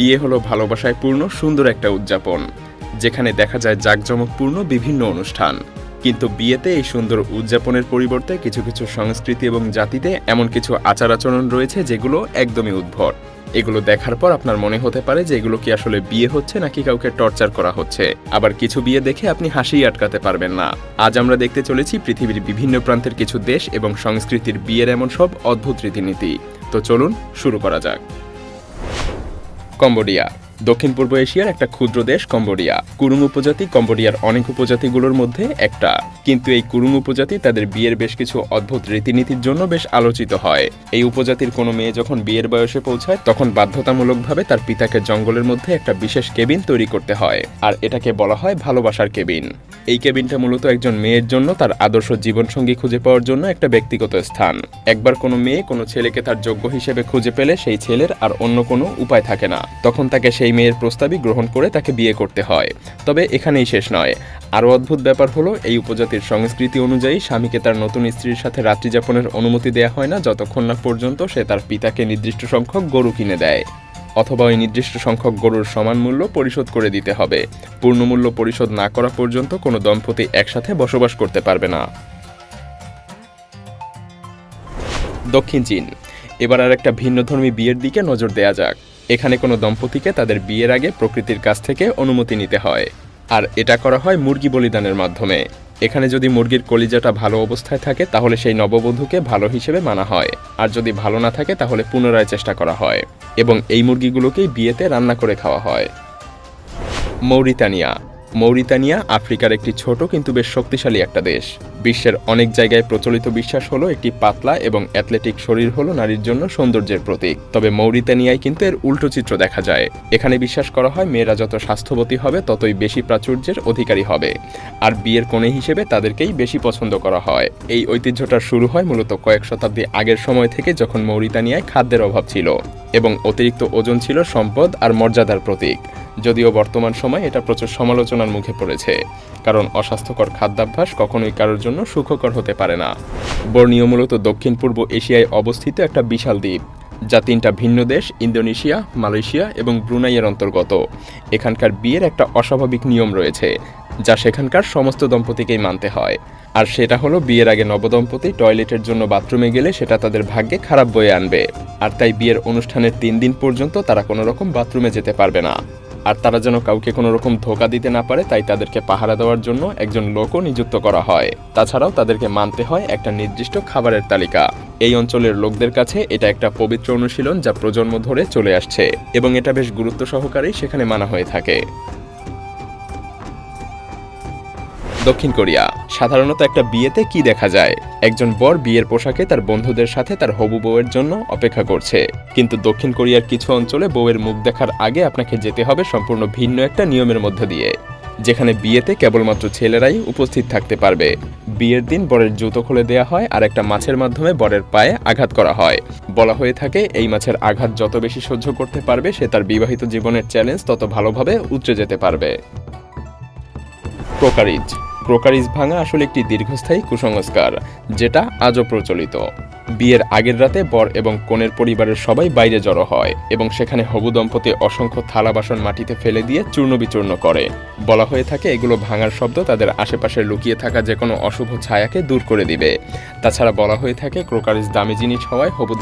বিয়ে হলো ভালোবাসায় পূর্ণ সুন্দর একটা উদযাপন, যেখানে দেখা যায় জাঁকজমকপূর্ণ বিভিন্ন অনুষ্ঠান। কিন্তু বিয়েতে এই সুন্দর উদযাপনের পরিবর্তে কিছু কিছু সংস্কৃতি এবং জাতিতে এমন কিছু আচার আচরণ রয়েছে যেগুলো একদমই উদ্ভট। এগুলো দেখার পর আপনার মনে হতে পারে যে এগুলো কি আসলে বিয়ে হচ্ছে নাকি কাউকে টর্চার করা হচ্ছে। আবার কিছু বিয়ে দেখে আপনি হাসিই আটকাতে পারবেন না। আজ আমরা দেখতে চলেছি পৃথিবীর বিভিন্ন প্রান্তের কিছু দেশ এবং সংস্কৃতির বিয়ের এমন সব অদ্ভুত রীতিনীতি। তো চলুন শুরু করা যাক। কম্বোডিয়া। দক্ষিণ পূর্ব এশিয়ার একটা ক্ষুদ্র দেশ কম্বোডিয়া। কুরুং উপজাতি কম্বোডিয়ার অনেক উপজাতিগুলোর মধ্যে একটা। কিন্তু এই কুরুং উপজাতি তাদের বিয়ের বেশ কিছু অদ্ভুত রীতিনীতির জন্য বেশ আলোচিত হয়। এই উপজাতির কোনো মেয়ে যখন বিয়ের বয়সে পৌঁছায়, তখন বাধ্যতামূলকভাবে তার পিতাকে জঙ্গলের মধ্যে একটা বিশেষ কেবিন তৈরি করতে হয়। আর এটাকে বলা হয় ভালোবাসার কেবিন। এই কেবিনটা মূলত একজন মেয়ের জন্য তার আদর্শ জীবনসঙ্গী খুঁজে পাওয়ার জন্য একটা ব্যক্তিগত স্থান। একবার কোনো মেয়ে কোনো ছেলেকে তার যোগ্য হিসেবে খুঁজে পেলে সেই ছেলের আর অন্য কোনো উপায় থাকে না। তখন তাকে সেই মেয়ের প্রস্তাবই গ্রহণ করে তাকে বিয়ে করতে হয়। তবে এখানেই শেষ নয়। আরও অদ্ভুত ব্যাপার হলো, এই উপজাতির সংস্কৃতি অনুযায়ী স্বামীকে তার নতুন স্ত্রীর সাথে রাত্রিযাপনের অনুমতি দেওয়া হয় না, যতক্ষণ না পর্যন্ত সে তার পিতাকে নির্দিষ্ট সংখ্যক গরু কিনে দেয়। অথবা ওই নির্দিষ্ট সংখ্যক গরুর সমান মূল্য পরিশোধ করে দিতে হবে। পূর্ণমূল্য পরিশোধ না করা পর্যন্ত কোনো দম্পতি একসাথে বসবাস করতে পারবে না। দক্ষিণ চীন। এবার আর একটা ভিন্নধর্মী বিয়ের দিকে নজর দেয়া যাক। এখানে কোনো দম্পতিকে তাদের বিয়ের আগে প্রকৃতির কাছ থেকে অনুমতি নিতে হয়। আর এটা করা হয় মুরগি বলিদানের মাধ্যমে। এখানে যদি মুরগির কলিজাটা ভালো অবস্থায় থাকে, তাহলে সেই নববধূকে ভালো হিসেবে মানা হয়। আর যদি ভালো না থাকে, তাহলে পুনরায় চেষ্টা করা হয়। এবং এই মুরগিগুলোকেই বিয়েতে রান্না করে খাওয়া হয়। মৌরিতানিয়া মৌরিতানিয়া আফ্রিকার একটি ছোট কিন্তু বেশ শক্তিশালী একটা দেশ। বিশ্বের অনেক জায়গায় প্রচলিত বিশ্বাস হলো একটি পাতলা এবং অ্যাথলেটিক শরীর হলো নারীর জন্য সৌন্দর্যের প্রতীক। তবে মৌরিতানিয়ায় কিন্তু এর উল্টো চিত্র দেখা যায়। এখানে বিশ্বাস করা হয়, মেয়েরা যত স্বাস্থ্যবতী হবে, ততই বেশি প্রাচুর্যের অধিকারী হবে। আর বিয়ের কোণে হিসেবে তাদেরকেই বেশি পছন্দ করা হয়। এই ঐতিহ্যটা শুরু হয় মূলত কয়েক শতাব্দী আগের সময় থেকে যখন মৌরিতানিয়ায় খাদ্যের অভাব ছিল এবং অতিরিক্ত ওজন ছিল সম্পদ আর মর্যাদার প্রতীক। যদিও বর্তমান সময়ে এটা প্রচুর সমালোচনার মুখে পড়েছে। কারণ অস্বাস্থ্যকর খাদ্যাভ্যাস কখনোই কারোর জন্য সুখকর হতে পারে না। বর্ণীয় মূলত দক্ষিণ পূর্ব এশিয়ায় অবস্থিত একটা বিশাল দ্বীপ, যা তিনটা ভিন্ন দেশ, ইন্দোনেশিয়া, মালয়েশিয়া এবং ব্রুনাইয়ের অন্তর্গত। এখানকার বিয়ের একটা অস্বাভাবিক নিয়ম রয়েছে, যা সেখানকার সমস্ত দম্পতিকেই মানতে হয়। আর সেটা হলো বিয়ের আগে নবদম্পতি টয়লেটের জন্য বাথরুমে গেলে সেটা তাদের ভাগ্যে খারাপ বয়ে আনবে। আর তাই বিয়ের অনুষ্ঠানের তিন দিন পর্যন্ত তারা কোনো রকম বাথরুমে যেতে পারবে না। আর তারা যেন কাউকে কোনো রকম ধোকা দিতে না পারে, তাই তাদেরকে পাহারা দেওয়ার জন্য একজন লোকও নিযুক্ত করা হয়। তাছাড়াও তাদেরকে মানতে হয় একটা নির্দিষ্ট খাবারের তালিকা। এই অঞ্চলের লোকদের কাছে এটা একটা পবিত্র অনুশীলন যা প্রজন্ম ধরে চলে আসছে, এবং এটা বেশ গুরুত্ব সহকারেই সেখানে মানা হয়ে থাকে। দক্ষিণ কোরিয়া। সাধারণত একটা বিয়েতে কি দেখা যায়? একজন বর বিয়ের পোশাকে তার বন্ধুদের সাথে তার হবু বউয়ের জন্য অপেক্ষা করছে। কিন্তু দক্ষিণ কোরিয়ার কিছু অঞ্চলে বউয়ের মুখ দেখার আগে আপনাকে যেতে হবে সম্পূর্ণ ভিন্ন একটা নিয়মের মধ্য দিয়ে। যেখানে বিয়েতে কেবলমাত্র ছেলেরাই উপস্থিত থাকতে পারবে। বিয়ের দিন বরের জুতো খুলে দেওয়া হয় আর একটা মাছের মাধ্যমে বরের পায়ে আঘাত করা হয়। বলা হয়ে থাকে, এই মাছের আঘাত যত বেশি সহ্য করতে পারবে, সে তার বিবাহিত জীবনের চ্যালেঞ্জ তত ভালোভাবে উতরে যেতে পারবে। ক্রোকারিজ ক্রোকারিজ ভাঙা আসলে একটি দীর্ঘস্থায়ী কুসংস্কার, যেটা আজও প্রচলিত। বিয়ের আগের রাতে বর এবং কনের পরিবারের সবাই বাইরে জড়ো হয় এবং সেখানে হবু দম্পতি অসংখ্য থালা বাসন মাটিতে ফেলে দিয়ে চূর্ণ বিচূর্ণ করে। বলা হয়ে থাকে এগুলো ভাঙার শব্দ তাদের আশেপাশে লুকিয়ে থাকা যে কোনো অশুভ ছায়াকে দূর করে দিবে। তাছাড়া বলা হয়ে থাকে ক্রোকারিজ দামি জিনিস হওয়ায় হবু